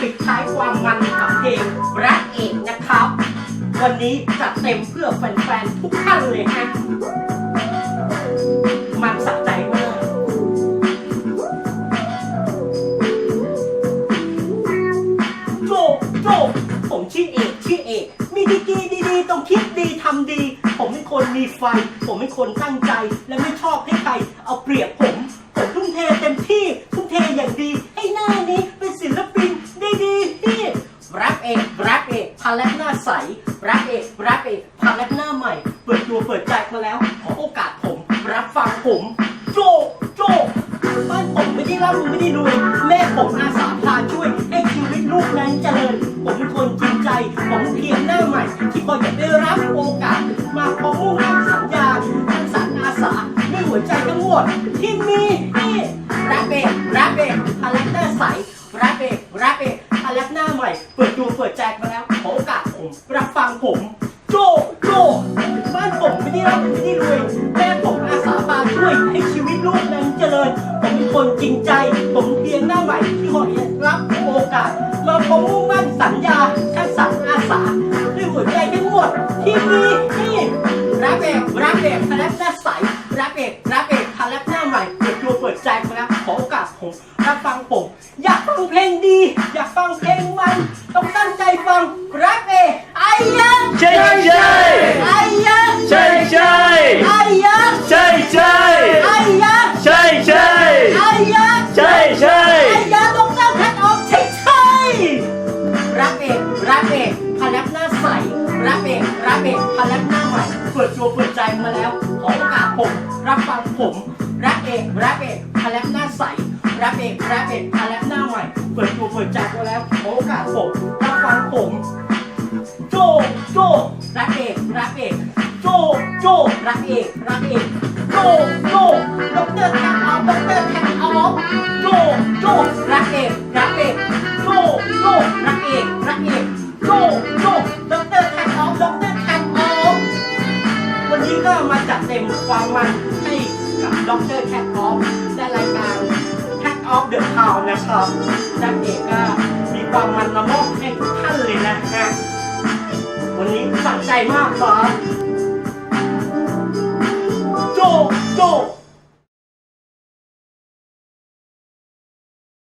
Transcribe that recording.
ปิดท้ายความมันกับเพลงรักเอกนะครับ วันนี้จัดเต็มเพื่อแฟนๆทุกท่านเลยฮะมันสักใจมากโจโจผมชื่อเอกชื่อเอก มีดีกีดีๆต้องคิดดีทำดี ผมเป็นคนมีไฟ ผมเป็นคนตั้งใจ และไม่ชอบให้ใครเอาเปรียบ ปิดตัวเปิดใจมาแล้ว ขอโอกาสผมรับฟังผมโจโจบ้านผมไม่ได้ร่ำไม่ได้รวยแม่ผมอาสาพาช่วยให้ชีวิตลูกนั้นเจริญ ผมเป็นคนจริงใจผมเพียงหน้าใหม่ ที่คอยจะได้รับโอกาส มาพ้อมุ่งมั่นสัญญาทั้งสารอาสาด้วยหัวใจทั้งหมดที่มีนี่รักเอกรักเอกคาแรคเตอร์ใสรักเอกรักเอกคาแรคหน้าใหม่ เปิดตัวเปิดใจมาแล้วขอโอกาสผมรับฟังผม โจโจ บ้านผมไม่ได้ร่ำไม่ได้รวยแม่ผมอาสาพาช่วยให้ชีวิตลูกนั้นเจริญผมเป็นคนจริงใจ ผมเพียงหน้าใหม่ที่ขอรับโอกาสมาพบมุ่งมั่นสัญญาทั้งสารอาสาด้วยหัวใจทั้งหมดที่มีที่รักเอกรักเอกคาแรคเตอร์ใสรักเอกรักเอกคาแรคเตอร์ใหม่เปิดตัวเปิดใจมาแล้วขอโอกาสผมรับฟังผมอยากฟังเพลงดี อยากฟังเพลงมัน ต้องตั้งใจฟังรักเอกไอ้ยังใช่ใช่ อกพาแลบหน้าใสรักเอกรักเอกพาแลบหน้าใหม่เปิดตัวเปิดใจมาแล้ว ขอโอกาสผม รับฟังผมรักเอกรักเอกพาแลบหน้าใสรักเอกรักเอกพาแลบหน้าใหม่เปิดตัวเปิดใจมาแล้ว ขอโอกาสผม รับฟังผม โจโจรักเอกรักเอกโจโจรักเอกรักเอกโจโจด็อกเตอร์แทงออฟด็อกเตอร์แทงออฟโจโจรักเอกรักเอก ความมันให้กับด็อกเตอร์แทออฟในรายการแคทออฟเดอะทาวนะครับนักเอกก็มีความมันมามอบให้ทุกท่านเลยนะฮะวันนี้สั่งใจมากครับ